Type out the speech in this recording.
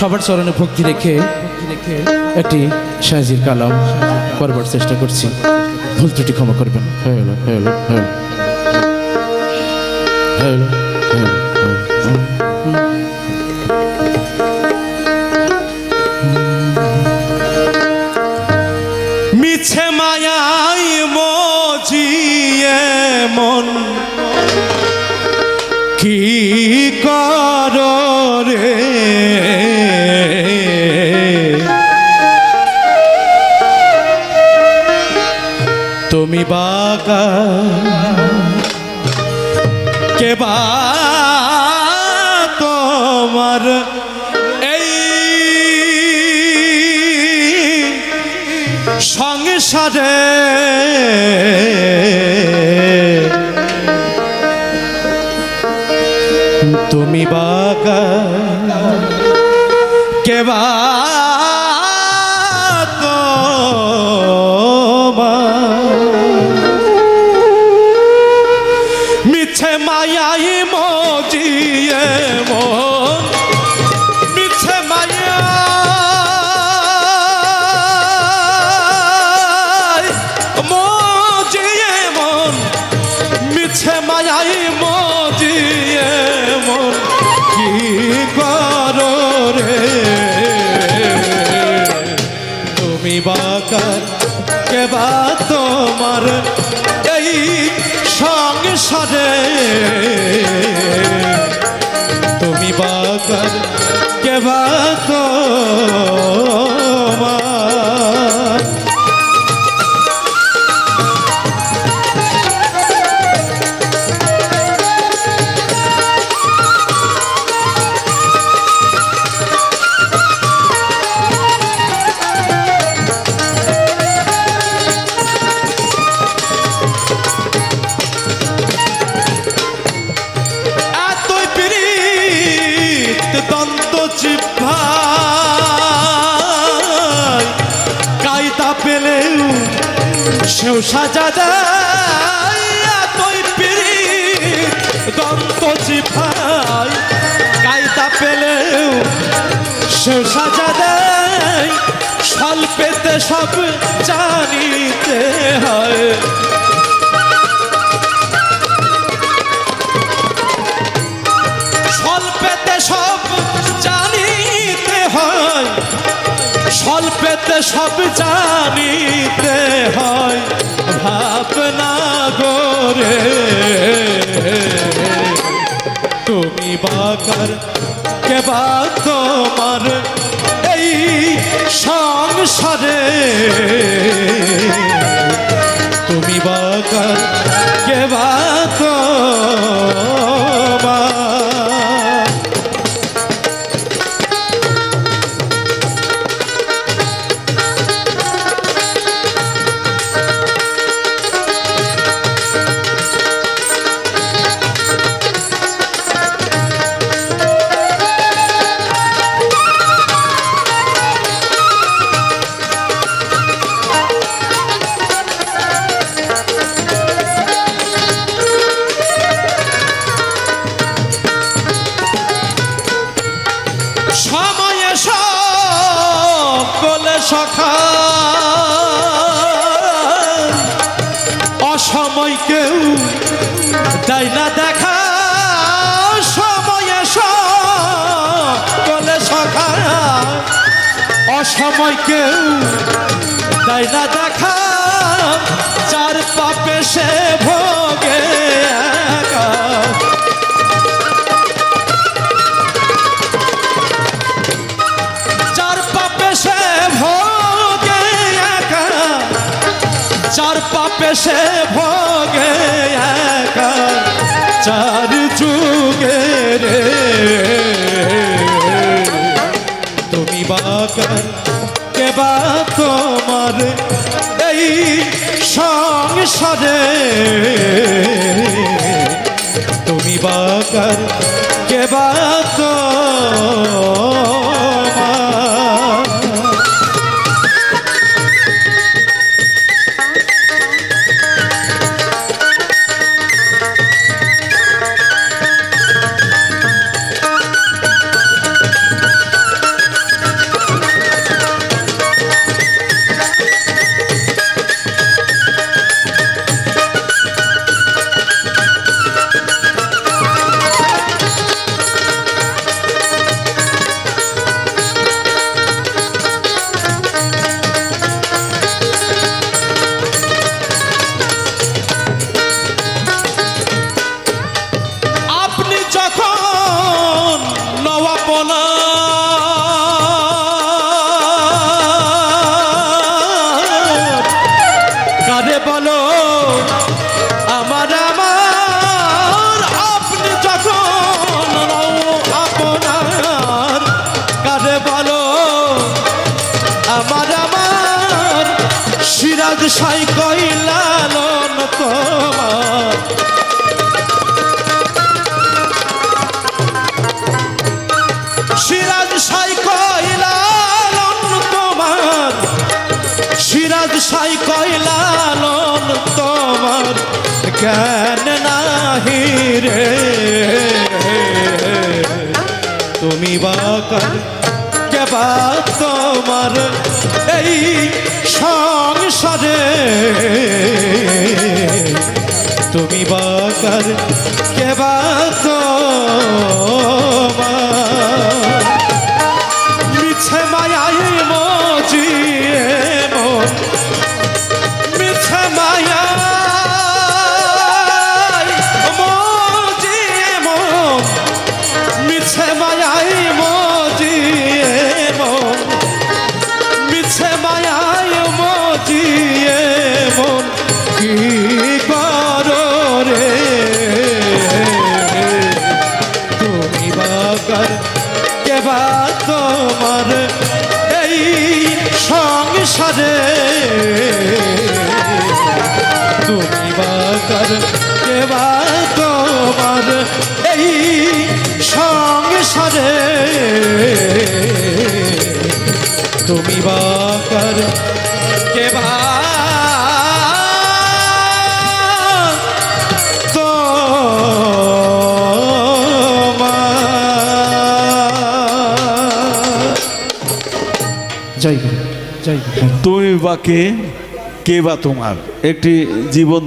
সবার চরণে ভক্তি রেখে একটি সাহায্যের কালাম করবার চেষ্টা করছি। ভুল ত্রুটি ক্ষমা করবেন। হ্যাঁ হ্যাঁ হ্যাঁ হ্যালো বাকা কে বা তোমার এই সংসারে তুমি বাগা কেবা তোমার এই সংসারে তুমি বাকার কেবা তোমার সেও তুই পিড়ি দন্ত চিফাই কায়দা পেলেও সেও সাজা পেতে সব জানিতে হয়। স্বল্পেতে সব জানিতে হয় ভাবনা গোরে তুমি বাকার কেবা তোমার এই সংসারে দেয় না দেখা, সময়ে সকলে। সখা অসময় কেউ দেয় না দেখা, চার পাপে সে ভোগে চার সে ভোগে এই সংসারে তুমি বাকার কেবা তোমার বলো আমার আমার আপনি যখন আপনার কাজে বলো আমার আমার সিরাজ সাই কইলালন তোমার। তোমার জ্ঞান নাহি রে। তুমি বাকার কেবা তোমার এই সংসারে। তুমি বাকার কেবা কেবা তোমার এই সংসারে তুমি বাগার কেবা জয় জয় তুমি বা কে কে বা তোমার? একটি জীবন